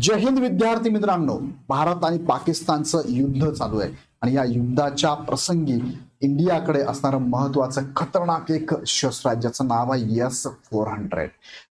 जय हिंद विद्यार्थी मित्रांनो. भारत आणि पाकिस्तानचं युद्ध चालू आहे. आणि या युद्धाच्या प्रसंगी इंडियाकडे असणारं महत्वाचं खतरनाक एक शस्त्र आहे ज्याचं नाव आहे एस फोर हंड्रेड.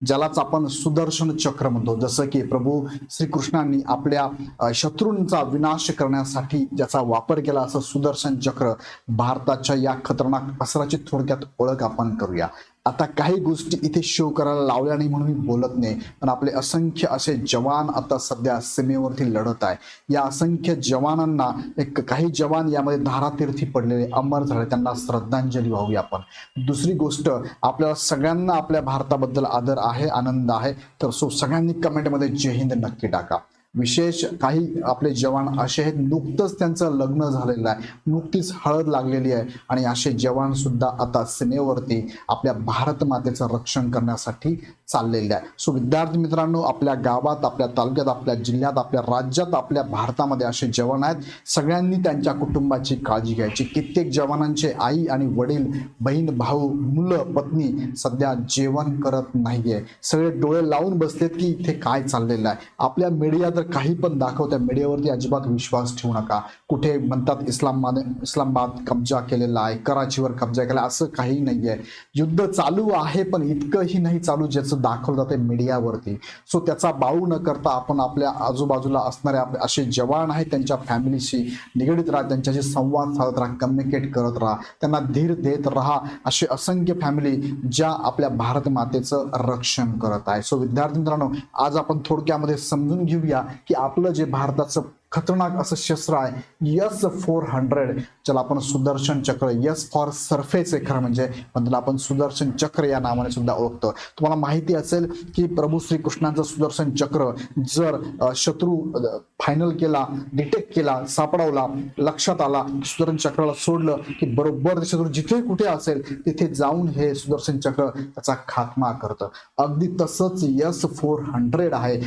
ज्यालाच आपण सुदर्शन चक्र म्हणतो. जसं की प्रभू श्रीकृष्णांनी आपल्या शत्रूंचा विनाश करण्यासाठी ज्याचा वापर केला असं सुदर्शन चक्र भारताच्या या खतरनाक अस्त्राची थोडक्यात ओळख आपण करूया. आता काही गोष्टी इथे शो करायला लावल्या नाही म्हणून मी बोलत नाही. पण आपले असंख्य असे जवान आता सध्या सीमेवरती लढत आहे. या असंख्य जवानांना एक काही जवान यामध्ये धारातीर्थी पडलेले अमर झाले त्यांना श्रद्धांजली व्हावी आपण. दुसरी गोष्ट आपल्याला सगळ्यांना आपल्या भारताबद्दल आदर आहे आनंद आहे. तर सो सगळ्यांनी कमेंटमध्ये जय हिंद नक्की टाका. विशेष काही आपले जवान असे आहेत नुकतंच त्यांचं लग्न झालेलं आहे. नुकतीच हळद लागलेली आहे आणि असे जवान सुद्धा आता सीमेवरती आपल्या भारत मातेचं रक्षण करण्यासाठी चाललेले आहे. सो विद्यार्थी मित्रांनो आपल्या गावात आपल्या तालुक्यात आपल्या जिल्ह्यात आपल्या राज्यात आपल्या भारतामध्ये असे जवान आहेत. सगळ्यांनी त्यांच्या कुटुंबाची काळजी घ्यायची. कित्येक जवानांचे आई आणि वडील बहीण भाऊ मुलं पत्नी सध्या जेवण करत नाहीये. सगळे डोळे लावून बसलेत की इथे काय चाललेलं आहे. आपल्या मीडिया तर काही पण दाखवत्या मीडियावरती अजिबात विश्वास ठेवू नका. कुठे म्हणतात इस्लामबाद इस्लामबाद कब्जा केलेला आहे कराचीवर कब्जा केला असं काही नाहीये. युद्ध चालू आहे पण इतकंही नाही चालू ज्याचं दाखवलं जाते मीडियावरती. सो त्याचा बाऊ न करता आपण आपल्या आजूबाजूला असणारे आपले असे जवान आहेत त्यांच्या फॅमिलीशी निगडीत राहा त्यांच्याशी संवाद साधत राहा कम्युनिकेट करत राहा. त्यांना धीर देत राहा असे असंख्य फॅमिली ज्या आपल्या भारत मातेचं रक्षण करत आहे. सो विद्यार्थी मित्रांनो आज आपण थोडक्यामध्ये समजून घेऊया की आपलं जे भारताचं खतरनाक असं शस्त्र आहे यस फोर हंड्रेड ज्याला आपण सुदर्शन चक्र यस फॉर सरफेस आहे खरं म्हणजे पण त्याला आपण सुदर्शन चक्र या नावाने सुद्धा ओळखतो. तुम्हाला माहिती असेल की प्रभू श्रीकृष्णांचं सुदर्शन चक्र जर शत्रू फायनल केला डिटेक्ट केला सापडवला लक्षात आला सुदर्शन चक्राला सोडलं की बरोबर ते शत्रू जिथे कुठे असेल तिथे जाऊन हे सुदर्शन चक्र त्याचा खात्मा करतं. अगदी तसंच यस फोर हंड्रेड आहे.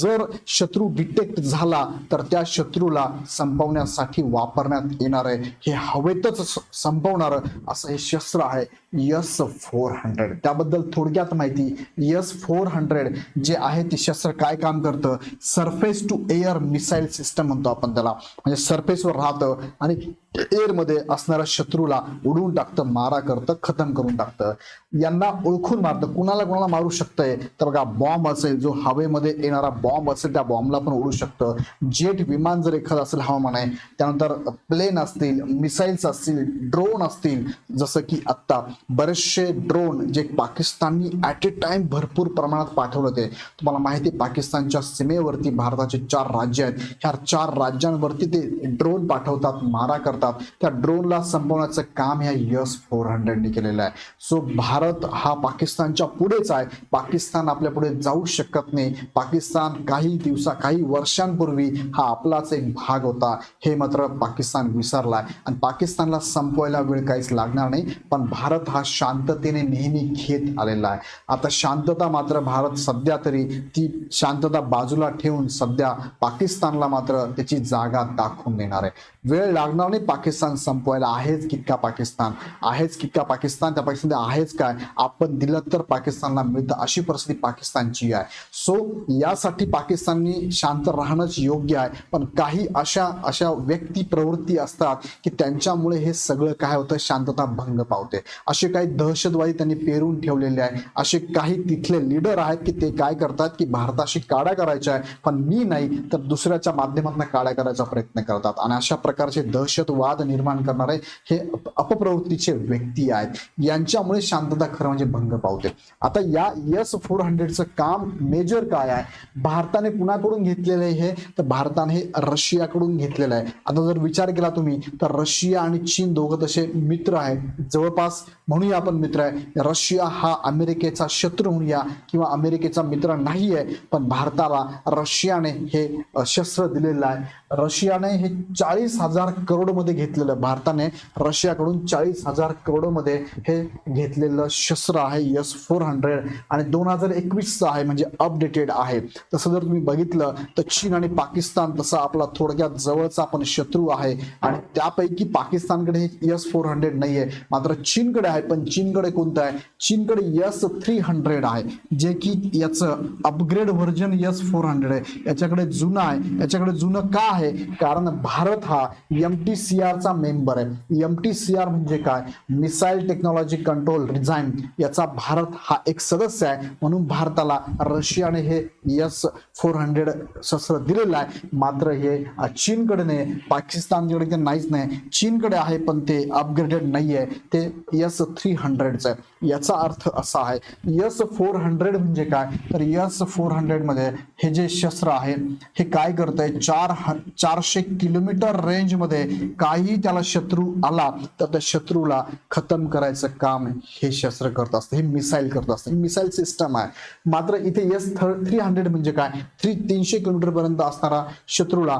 जर शत्रू डिटेक्ट झाला तर त्या शत्रूला संपवण्यासाठी वापरण्यात येणार आहे. हे हवेतच संपवणार असं हे शस्त्र आहे यस फोर हंड्रेड त्याबद्दल थोडक्यात माहिती यस फोर हंड्रेड जे आहे ते शस्त्र काय काम करतं? Surface to air missile system म्हणतो आपण त्याला. म्हणजे सरफेसवर राहतं आणि एअरमध्ये असणाऱ्या शत्रूला उडवून टाकतं मारा करतं खतम करून टाकतं. यांना ओळखून मारतं. कुणाला कुणाला मारू शकतंय? तर बघा बॉम्ब असेल जो हवेमध्ये येणारा बॉम्ब असेल त्या बॉम्बला पण उडू शकतं. जेट विमान जर एखादं असेल हवामान आहे त्यानंतर प्लेन असतील मिसाईल्स असतील ड्रोन असतील. जसं की आत्ता बरेचसे ड्रोन जे पाकिस्ताननी ॲट ए टाइम भरपूर प्रमाणात पाठवलं ते. तुम्हाला माहिती आहे, पाकिस्तानच्या सीमेवरती भारताचे चार राज्य आहेत. ह्या चार राज्यांवरती ते ड्रोन पाठवतात मारा करतात. त्या ड्रोनला संपवण्याचं काम ह्या यस फोर हंड्रेडने केलेलं आहे. सो भारत हा पाकिस्तानच्या पुढेच आहे. पाकिस्तान आपल्या पुढे जाऊ शकत नाही. पाकिस्तान काही दिवसा काही वर्षांपूर्वी हा आपलाच एक भाग होता. हे मात्र पाकिस्तान विसरलाय आणि पाकिस्तानला संपवायला वेळ काहीच लागणार नाही पण भारत हा शांततेने नेहमी घेत आलेला आहे. आता शांतता मात्र भारत सध्या तरी ती शांतता बाजूला ठेवून सध्या पाकिस्तानला मात्र त्याची जागा दाखवून देणार आहे. वेळ लागणार नाही पाकिस्तान संपवायला आहेच कितका पाकिस्तान? आहेच कितका पाकिस्तान? त्या पाकिस्तान आहेच काय? आपण दिलं तर पाकिस्तानला मिळतं अशी परिस्थिती पाकिस्तानची आहे. सो यासाठी पाकिस्ताननी शांत राहणंच योग्य आहे. पण काही अशा अशा व्यक्ती प्रवृत्ती असतात की त्यांच्यामुळे हे सगळं काय होतं? शांतता भंग पावते. असे काही दहशतवादी त्यांनी पेरून ठेवलेले आहे असे काही तिथले लीडर आहेत की ते काय करतात की भारताशी काड्या करायच्या आहे पण मी नाही तर दुसऱ्याच्या माध्यमातून काड्या करायचा प्रयत्न करतात. आणि अशा प्रकारचे दहशतवाद वाद निर्माण करणारे हे अपप्रवृत्तीचे व्यक्ती आहेत. यांच्यामुळे शांतता खरं म्हणजे भंग पावते. आता या यस फोर हंड्रेडचं काम मेजर काय आहे? भारताने कुणाकडून घेतलेलं आहे हे? तर भारताने हे रशियाकडून घेतलेलं आहे. आता जर विचार केला तुम्ही तर रशिया आणि चीन दोघं तसे मित्र आहेत. जवळपास म्हणूया आपण मित्र आहे. रशिया हा अमेरिकेचा शत्रू म्हणूया किंवा अमेरिकेचा मित्र नाही आहे पण भारताला रशियाने हे शस्त्र दिलेलं आहे. रशियाने हे चाळीस हजार करोडमध्ये घेतलेलं भारताने रशियाकडून चाळीस हजार करोडमध्ये हे घेतलेलं शस्त्र आहे एस फोर हंड्रेड आणि दोन हजार एकवीसचं आहे म्हणजे अपडेटेड आहे. तसं जर तुम्ही बघितलं तर चीन आणि पाकिस्तान तसा आपला थोडक्यात जवळचा पण शत्रू आहे आणि त्यापैकी पाकिस्तानकडे हे एस फोर हंड्रेड नाही आहे मात्र चीनकडे आहे पण चीनकडे कोणतं आहे? चीनकडे एस थ्री हंड्रेड आहे जे की याचं upgrade version S four hundred आहे. याच्याकडे जुनं आहे याच्याकडे जुनं का आहे? कारण भारत हा एम टी सी सी आरचा मेंबर आहे. एम टी सी आर म्हणजे काय? मिसाईल टेक्नॉलॉजी कंट्रोल रिझाईन याचा भारत हा एक सदस्य आहे. म्हणून भारताला रशियाने हे एस फोर हंड्रेड शस्त्र दिलेलं आहे. मात्र हे चीनकडे नाही पाकिस्तानकडे ते नाहीच नाही. चीनकडे आहे पण ते अपग्रेडेड नाही आहे ते एस थ्री हंड्रेडचं आहे. याचा अर्थ असा आहे. एस फोर हंड्रेड म्हणजे काय? तर एस फोर हंड्रेडमध्ये हे जे शस्त्र आहे हे काय करत आहे चार ह- चारशे किलोमीटर रेंजमध्ये काही त्याला शत्रू आला तर त्या शत्रूला खतम करायचं काम हे शस्त्र करत असतं हे मिसाईल करत असतं ही मिसाईल सिस्टम आहे. मात्र इथे एस थ्री हंड्रेड म्हणजे काय? थ्री तीनशे किलोमीटर पर्यंत असणारा शत्रूला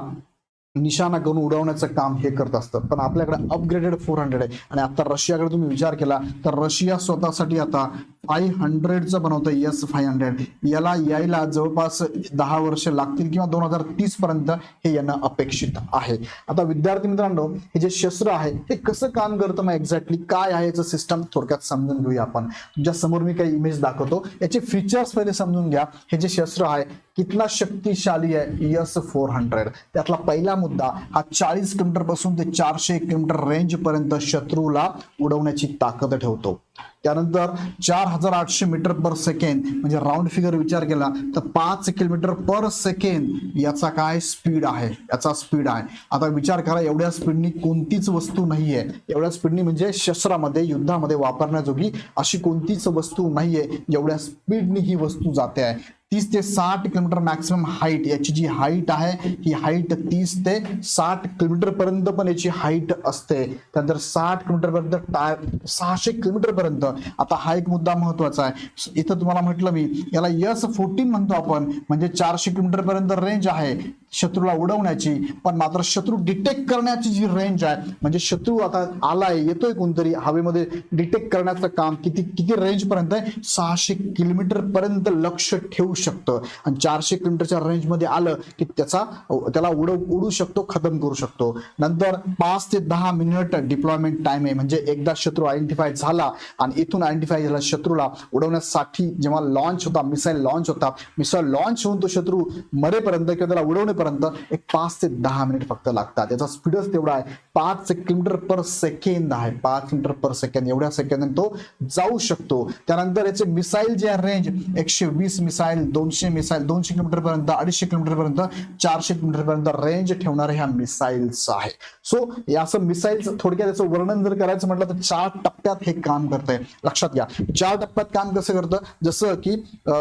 निशाणा करून उडवण्याचं काम हे करत असतं. पण आपल्याकडे अपग्रेडेड फोर हंड्रेड आहे. आणि आता रशियाकडे तुम्ही विचार केला तर रशिया स्वतःसाठी आता फाय हंड्रेडचं बनवतं एस फाय हंड्रेड याला यायला जवळपास दहा वर्ष लागतील किंवा दोन हजार तीस पर्यंत हे येणं अपेक्षित आहे. आता विद्यार्थी मित्रांनो हे जे शस्त्र आहे हे कसं काम करतं मग एक्झॅक्टली काय आहे याचं सिस्टम थोडक्यात समजून घेऊया आपण. तुमच्यासमोर मी काही इमेज दाखवतो याचे फीचर्स पहिले समजून घ्या. हे जे शस्त्र आहे कितना शक्तिशाली आहे यस फोर हंड्रेड. त्यातला पहिला मुद्दा हा चाळीस किलोमीटरपासून ते चारशे किलोमीटर रेंज पर्यंत शत्रूला उडवण्याची ताकद ठेवतो. त्यानंतर चार हजार आठशे मीटर पर सेकंड म्हणजे राऊंड फिगर विचार केला तर पाच किलोमीटर पर सेकंड याचा काय स्पीड आहे? याचा स्पीड आहे. आता विचार करा एवढ्या स्पीडनी कोणतीच वस्तू नाहीये. एवढ्या स्पीडनी म्हणजे शस्त्रामध्ये युद्धामध्ये वापरण्याजोगी अशी कोणतीच वस्तू नाहीये. एवढ्या स्पीडनी ही वस्तू जाते आहे. तीस ते साठ किलोमीटर मॅक्सिमम हाईट याची जी हाईट आहे ही हाईट तीस ते साठ किलोमीटर पर्यंत पण याची हाईट असते. त्यानंतर साठ किलोमीटर पर्यंत टाय सहाशे किलोमीटर पर्यंत. आता हा एक मुद्दा महत्त्वाचा आहे. इथं तुम्हाला म्हटलं मी याला यस फोर्टीन म्हणतो आपण. म्हणजे चारशे किलोमीटर पर्यंत रेंज आहे शत्रूला उडवण्याची. पण मात्र शत्रू डिटेक्ट करण्याची जी रेंज आहे म्हणजे शत्रू आता आलाय येतोय कोणतरी हवेमध्ये डिटेक्ट करण्याचं काम किती किती रेंज पर्यंत आहे? सहाशे किलोमीटर पर्यंत लक्ष ठेवू शकतं. आणि चारशे किलोमीटरच्या रेंजमध्ये आलं की त्याचा त्याला उड उडू शकतो खतम करू शकतो. नंतर पाच ते दहा मिनिट डिप्लॉयमेंट टाइम आहे. म्हणजे एकदा शत्रू आयडेंटिफाय झाला आणि इथून आयडेंटिफाय झाला शत्रूला उडवण्यासाठी जेव्हा लॉन्च होता मिसाईल लॉन्च होता मिसाईल लॉन्च होऊन तो शत्रू मरेपर्यंत किंवा त्याला उडवण्यापर्यंत एक पाच ते दहा मिनिट फक्त लागतात. त्याचा स्पीडच तेवढा आहे. पाच किलोमीटर पर सेकंद आहे. पाच किलोमीटर पर सेकंद एवढ्या सेकंद तो जाऊ शकतो. त्यानंतर याचे मिसाईल जे आहे रेंज एकशे वीस मिसाईल दोनशे मिसाईल दोनशे किलोमीटर पर्यंत अडीचशे किलोमीटर पर्यंत चारशे किलोमीटर पर्यंत रेंज ठेवणारे ह्या मिसाईल्स आहे सो या असं मिसाईल्स थोडक्यात याचं वर्णन जर करायचं म्हटलं तर चार टप्प्यात हे काम करतंय. लक्षात घ्या. चार टप्प्यात काम कसं करतं? जसं की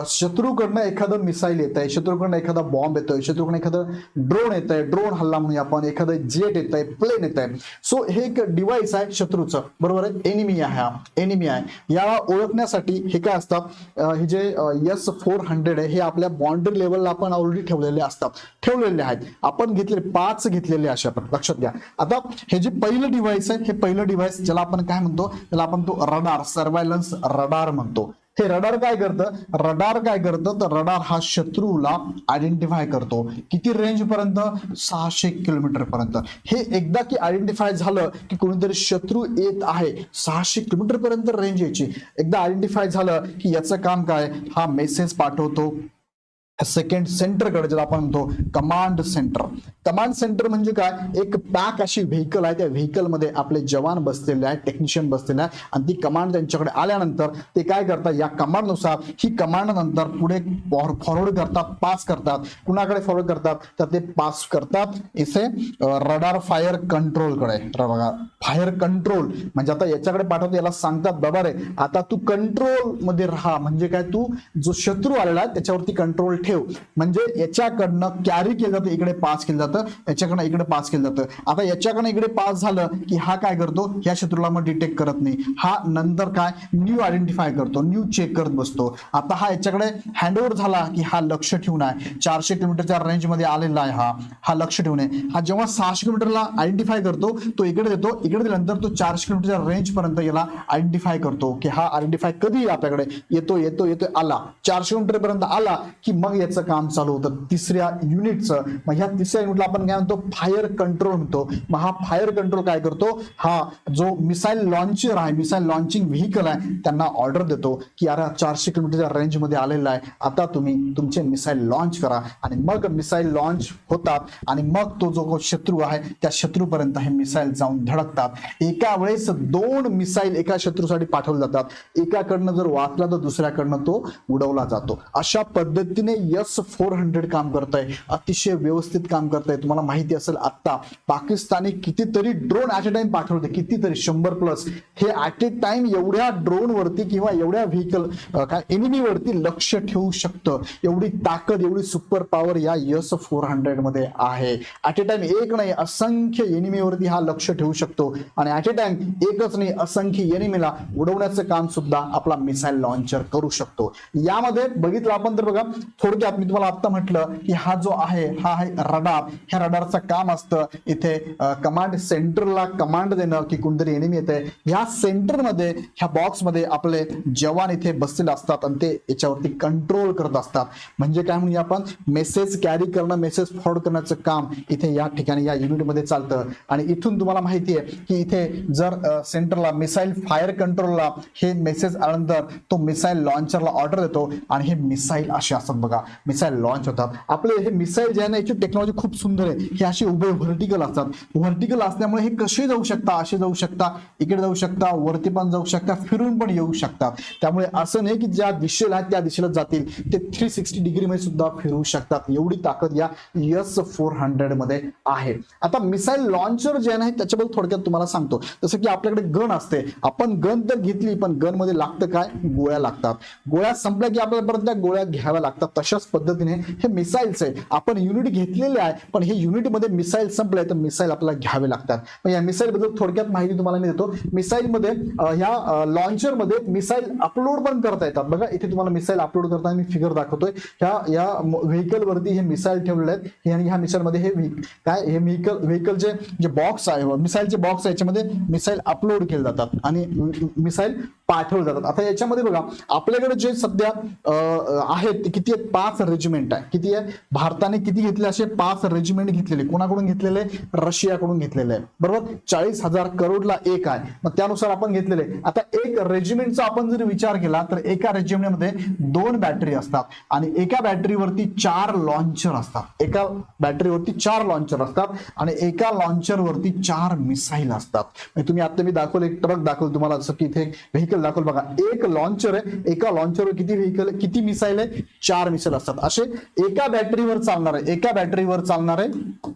शत्रूकडनं एखादं मिसाईल येत आहे शत्रूकडनं एखादा बॉम्ब येतोय शत्रूकडनं एखादं ड्रोन येत आहे ड्रोन हल्ला म्हणूया आपण एखादं जेट येत आहे प्लेन येत आहे सो हे एक डिव्हाइस आहे शत्रूचं. बरोबर आहे? एनिमी आहे हा. एनिमी आहे. याला ओळखण्यासाठी हे काय असतात हे जे एस फोर हंड्रेड आहे हे आपल्या बाउंड्री लेवलला आपण ऑलरेडी ठेवलेले असतात. ठेवलेले आहेत. आपण घेतलेले पाच घेतलेले असे आपण लक्षात घ्या. आता हे जे पहिलं डिव्हाइस आहे हे पहिलं डिव्हाइस ज्याला आपण काय म्हणतो? त्याला आपण तो रडार सर्वायलन्स रडार म्हणतो. हे रडार काय करतं? रडार काय करतं? तर रडार हा शत्रूला आयडेंटिफाय करतो. किती रेंज पर्यंत? सहाशे किलोमीटर पर्यंत. हे एकदा की आयडेंटिफाय झालं की कोणीतरी शत्रू येत आहे सहाशे किलोमीटर पर्यंत रेंज यायची. एकदा आयडेंटिफाय झालं की याचं काम काय? हा मेसेज पाठवतो. सेकंड सेंटरकडे ज्याला आपण म्हणतो कमांड सेंटर कमांड सेंटर म्हणजे काय? एक पॅक अशी व्हेकल आहे. त्या व्हेकलमध्ये आपले जवान बसलेले आहेत टेक्निशियन बसलेले आहेत. आणि ती कमांड त्यांच्याकडे आल्यानंतर ते काय करतात? या कमांडनुसार ही कमांड नंतर पुढे फॉरवर्ड करतात पास करतात. कुणाकडे फॉरवर्ड करतात? तर ते पास करतात इथे रडार फायर कंट्रोलकडे बघा फायर कंट्रोल म्हणजे आता याच्याकडे पाठवतो याला सांगतात बाबा रे आता तू कंट्रोलमध्ये राहा. म्हणजे काय? तू जो शत्रू आलेला आहे त्याच्यावरती कंट्रोल ठेव. म्हणजे याच्याकडनं कॅरी केलं जातं इकडे पास केलं जातं याच्याकडनं इकडे पास केलं जातं. आता याच्याकडनं इकडे पास झालं की हा काय करतो? या शत्रूला मग डिटेक्ट करत नाही. हा नंतर काय? न्यू आयडेंटिफाय करतो न्यू चेक करत बसतो. आता हा याच्याकडे हँडओव्हर झाला की हा लक्ष ठेवून आहे. चारशे किलोमीटरच्या रेंजमध्ये आलेला आहे हा. हा लक्ष ठेवून आहे. हा जेव्हा सहाशे किलोमीटरला आयडेंटिफाय करतो तो इकडे देतो इकडे दिल्यानंतर तो चारशे किलोमीटरच्या रेंजपर्यंत याला आयडेंटिफाय करतो. की हा आयडेंटिफाय कधी आपल्याकडे येतो येतो येतो आला. चारशे किलोमीटरपर्यंत आला की मग याचं काम चालू होतं. तिसऱ्या युनिटचं मग ह्या तिसऱ्या युनिटला आपण काय म्हणतो? फायर कंट्रोल म्हणतो. मग हा फायर कंट्रोल काय करतो? हा जो मिसाईल लॉन्चर आहे मिसाईल लॉन्चिंग व्हेकल आहे त्यांना ऑर्डर देतो की अरे चारशे किलोमीटरच्या रेंजमध्ये आलेला आहे. आता तुम्ही तुमचे मिसाईल लॉन्च करा. आणि मग मिसाईल लॉन्च होतात आणि मग तो जो शत्रू आहे त्या शत्रूपर्यंत हे मिसाईल जाऊन धडकतात. एका वेळेस दोन मिसाईल एका शत्रूसाठी पाठवले जातात. एकाकडनं जर वाचला तर दुसऱ्याकडनं तो उडवला जातो. अशा पद्धतीने यस फोर हंड्रेड काम करत आहे अतिशय व्यवस्थित काम करत आहे तुम्हाला माहिती असेल आता पाकिस्तानी कितीतरी ड्रोन ॲट अ टाइम पाठवते कितीतरी शंभर प्लस हे ॲट ए टाइम एवढ्या ड्रोन वरती किंवा एवढ्या व्हेकल काय एनिमीवरती लक्ष ठेवू शकतं. एवढी ताकद एवढी सुपर पॉवर या यस फोर हंड्रेडमध्ये आहे. ॲट ए टाइम एक नाही असंख्य एनिमीवरती वरती हा लक्ष ठेवू शकतो. आणि ॲट ए टाइम एकच नाही असंख्य एनिमीला उडवण्याचं काम सुद्धा आपला मिसाईल लॉन्चर करू शकतो. यामध्ये बघितलं आपण तर बघा थोडक्यात मी तुम्हाला आत्ता म्हटलं की हा जो आहे हा आहे रडार. ह्या रडारचं काम असतं इथे कमांड सेंटरला कमांड देणं की कोणतरी एनिमी येते ह्या सेंटरमध्ये ह्या बॉक्समध्ये आपले जवान इथे बसलेले असतात आणि ते याच्यावरती कंट्रोल करत असतात. म्हणजे काय म्हणूया आपण? मेसेज कॅरी करणं मेसेज फॉरवर्ड करण्याचं काम इथे या ठिकाणी या युनिटमध्ये चालतं. आणि इथून तुम्हाला माहिती आहे की इथे जर सेंटरला मिसाईल फायर कंट्रोलला हे मेसेज आल्यानंतर तो मिसाईल लॉन्चरला ऑर्डर देतो आणि हे मिसाईल असे असतात बघा. मिसाईल लॉन्च होतात. आपले हे मिसाईल जे आहे ना याची टेक्नॉलॉजी खूप सुंदर आहे. हे असे उभे व्हर्टिकल असतात. व्हर्टिकल असल्यामुळे हे कसे जाऊ शकता असे जाऊ शकता इकडे जाऊ शकता वरती पण जाऊ शकता फिरून पण येऊ शकतात त्यामुळे असं नाही की ज्या दिशेला आहेत त्या दिशेला जातील. ते थ्री सिक्स्टी डिग्री मध्ये सुद्धा फिरू शकतात. एवढी ताकद या यस फोर हंड्रेडमध्ये आहे. आता मिसाईल लॉन्चर जे आहे त्याच्याबद्दल थोडक्यात तुम्हाला सांगतो. जसं की आपल्याकडे गन असते. आपण गन तर घेतली पण गणमध्ये लागतं काय? गोळ्या लागतात. गोळ्या संपल्या की आपल्याला परत त्या गोळ्या घ्याव्या लागतात. तशाच पद्धतीने हे मिसाईल्स आहे. आपण युनिट घेतलेले आहे पण हे युनिटमध्ये मिसाईल संपले तर मिसाईल आपल्याला घ्यावे लागतात. या मिसाईल बद्दल थोडक्यात माहिती तुम्हाला मी देतो. मिसाईल मध्ये ह्या लॉन्चरमध्ये मिसाईल अपलोड पण करता येतात. बघा इथे तुम्हाला मिसाईल अपलोड करताना मी फिगर दाखवतोय. ह्या या व्हेकलवरती हे मिसाईल ठेवलेले आहेत. आणि ह्या मिसाईलमध्ये हे काय हे व्हेकल व्हेकलचे जे बॉक्स आहे मिसाईलचे बॉक्स आहे याच्यामध्ये मिसाईल अपलोड केले जातात आणि मिसाईल पाठवले जातात. आता याच्यामध्ये बघा आपल्याकडे जे सध्या आहेत ते किती आहेत? पाच रेजिमेंट आहे. किती आहे? भारताने किती घेतले असे? पाच रेजिमेंट घेतलेले. कोणाकडून घेतलेले? रशियाकडून घेतलेले. आहे बरोबर? चाळीस हजार करोडला एक आहे. मग त्यानुसार आपण घेतलेले. आता एक रेजिमेंटचा आपण जर विचार केला तर एका रेजिमेंटमध्ये दोन बॅटरी असतात आणि एका बॅटरीवरती चार लॉन्चर असतात. एका बॅटरीवरती चार लॉन्चर असतात आणि एका लॉन्चरवरती चार मिसाईल असतात. म्हणजे तुम्ही आता मी दाखवलं एक ट्रक दाखवलं तुम्हाला जसं की इथे व्हेकल दाखवलं बघा. एक लॉन्चर आहे. एका लॉन्चरवर किती व्हेकल किती मिसाईल आहे? चार मिसाईल असतात. असे एका बॅटरीवर चालणार आहे एका बॅटरीवर चालणार आहे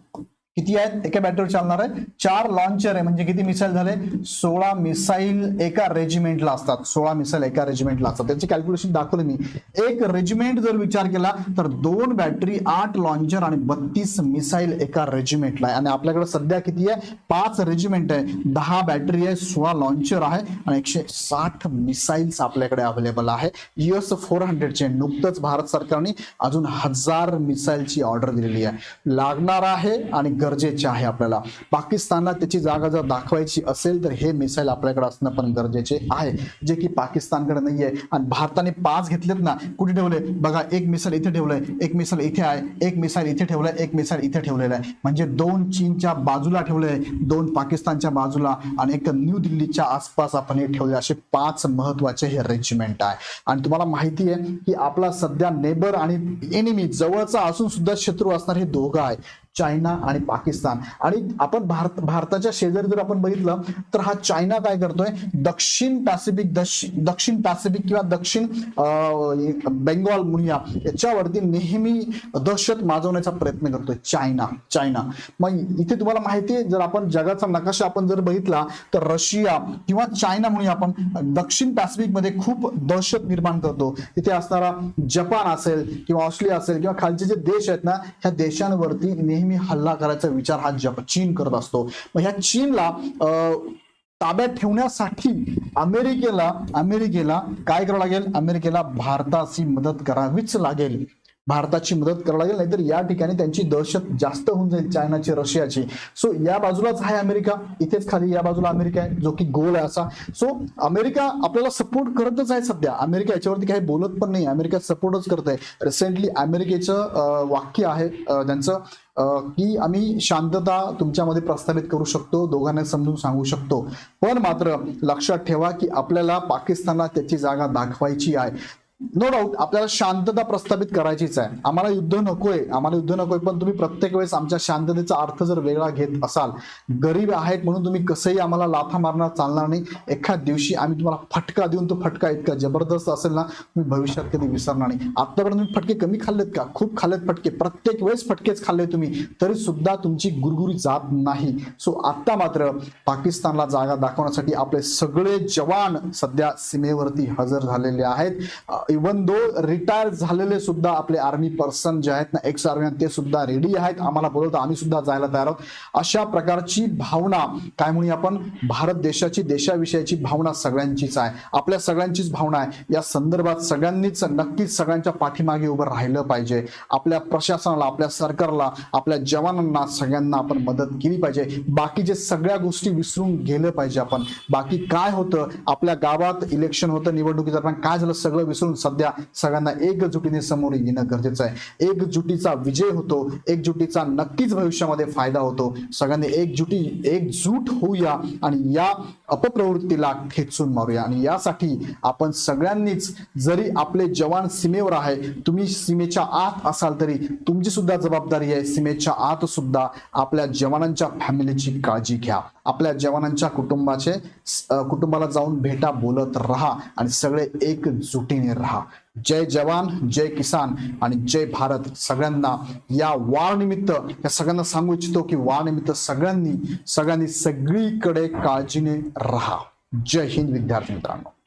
किती आहेत? एका बॅटरीवर चालणार आहे. चार लॉन्चर आहे. म्हणजे किती मिसाईल झाले? सोळा मिसाईल एका रेजिमेंटला असतात. सोळा मिसाईल एका रेजिमेंटला असतात. त्याची कॅल्क्युलेशन दाखवलं मी. एक रेजिमेंट जर विचार केला तर दोन बॅटरी आठ लॉन्चर आणि बत्तीस मिसाईल एका रेजिमेंटला आहे. आणि आपल्याकडे सध्या किती आहे? पाच रेजिमेंट आहे. दहा बॅटरी आहे सोळा लॉन्चर आहे आणि एकशे साठ मिसाईल्स आपल्याकडे अवेलेबल आहे. युएस फोर हंड्रेडचे नुकतंच भारत सरकारने अजून हजार मिसाईलची ऑर्डर दिलेली आहे. लागणार आहे आणि गरजेचे आहे आपल्याला. पाकिस्तानला त्याची जागा जर दाखवायची असेल तर हे मिसाईल आपल्याकडे असणं पण गरजेचे आहे. जे की पाकिस्तानकडे नाहीये आणि भारताने पाच घेतलेत ना कुठे ठेवले बघा एक मिसाईल इथे ठेवलंय एक मिसाईल इथे आहे एक मिसाईल इथे ठेवलंय एक मिसाईल इथे ठेवलेलं आहे. म्हणजे दोन चीनच्या बाजूला ठेवलंय दोन पाकिस्तानच्या बाजूला आणि एक न्यू दिल्लीच्या आसपास आपण हे ठेवले असे पाच महत्त्वाचे हे रेजिमेंट आहे. आणि तुम्हाला माहिती आहे की आपला सध्या नेबर आणि एनिमी जवळचा असून सुद्धा शत्रू असणार हे दोघं आहे चायना आणि पाकिस्तान. आणि आपण भारत भारताच्या शेजारी जर आपण बघितलं तर हा चायना काय करतोय? दक्षिण पॅसिफिक दक्षिण पॅसिफिक किंवा दक्षिण बेंगॉल म्हणूया याच्यावरती नेहमी दहशत माजवण्याचा प्रयत्न करतोय चायना चायना. मग इथे तुम्हाला माहिती आहे जर आपण जगाचा नकाशा आपण जर बघितला तर रशिया किंवा चायना म्हणूया आपण दक्षिण पॅसिफिकमध्ये खूप दहशत निर्माण करतो. इथे असणारा जपान असेल किंवा ऑस्ट्रेलिया असेल किंवा खालचे जे देश आहेत ना ह्या देशांवरती नेहमी हल्ला करायचा विचार हा जप चीन करत असतो. मग ह्या चीनला अं, ताब्यात ठेवण्यासाठी अमेरिकेला अमेरिकेला काय करावं लागेल? अमेरिकेला भारताची मदत करावीच लागेल. भारताची मदत करावी लागेल नाहीतर या ठिकाणी त्यांची दहशत जास्त होऊन जाईल चायनाची रशियाची. सो या बाजूलाच आहे अमेरिका इथेच खाली या बाजूला अमेरिका आहे जो की गोल आहे असा. सो अमेरिका आपल्याला सपोर्ट करतच आहे सध्या. अमेरिका याच्यावरती काही बोलत पण नाही अमेरिका सपोर्टच करत आहे रिसेंटली अमेरिकेचं वाक्य आहे त्यांचं की आम्ही शांतता तुमच्यामध्ये प्रस्थापित करू शकतो दोघांना समजून सांगू शकतो. पण मात्र लक्षात ठेवा की आपल्याला पाकिस्तानला त्याची जागा दाखवायची आहे. नो डाऊट आपल्याला शांतता प्रस्थापित करायचीच आहे. आम्हाला युद्ध नकोय आम्हाला युद्ध नकोय पण तुम्ही प्रत्येक वेळेस आमच्या शांततेचा अर्थ जर वेगळा घेत असाल गरीब आहेत म्हणून तुम्ही कसंही आम्हाला लाथा मारणार चालणार नाही. एखाद दिवशी आम्ही तुम्हाला फटका देऊन तो फटका इतका जबरदस्त असेल ना तुम्ही भविष्यात कधी विसरणार नाही. आतापर्यंत तुम्ही फटके कमी खाल्लेत का? खूप खाल्लेत फटके. प्रत्येक वेळेस फटकेच खाल्ले तुम्ही तरी सुद्धा तुमची गुरगुरी जात नाही. सो आता मात्र पाकिस्तानला जागा दाखवण्यासाठी आपले सगळे जवान सध्या सीमेवरती हजर झालेले आहेत. इवन दो रिटायर झालेले सुद्धा आपले आर्मी पर्सन जे आहेत ना एक्स आर्मी ते सुद्धा रेडी आहेत. आम्हाला बोलवतो आम्ही सुद्धा जायला तयार आहोत. अशा प्रकारची भावना काय म्हणूया आपण भारत देशाची देशाविषयीची भावना सगळ्यांचीच आहे. आपल्या सगळ्यांचीच भावना आहे. या संदर्भात सगळ्यांनीच नक्कीच सगळ्यांच्या पाठीमागे उभं राहिलं पाहिजे. आपल्या प्रशासनाला आपल्या सरकारला आपल्या जवानांना सगळ्यांना आपण मदत केली पाहिजे. बाकीचे सगळ्या गोष्टी विसरून गेलं पाहिजे आपण. बाकी काय होतं? आपल्या गावात इलेक्शन होतं निवडणुकी दरम्यान काय झालं सगळं विसरून सध्या सगळ्यांना एकजुटीने समोर येणं गरजेचं आहे. एकजुटीचा विजय होतो एकजुटीचा नक्कीच भविष्यामध्ये फायदा होतो. सगळ्यांनी एकजुटी एकजूट होऊया आणि या अपप्रवृत्तीला खेचून मारूया. आणि यासाठी आपण सगळ्यांनीच जरी आपले जवान सीमेवर आहे तुम्ही सीमेच्या आत असाल तरी तुमची सुद्धा जबाबदारी आहे. सीमेच्या आत सुद्धा आपल्या जवानांच्या फॅमिलीची काळजी घ्या. आपल्या जवानांच्या कुटुंबाचे कुटुंबाला जाऊन भेटा बोलत राहा आणि सगळे एकजुटीने राहा. जय जवान जय किसान आणि जय भारत. सगळ्यांना या वारनिमित्त या सगळ्यांना सांगू इच्छितो की वारनिमित्त सगळ्यांनी सगळ्यांनी सगळीकडे काळजीने राहा. जय हिंद विद्यार्थी मित्रांनो.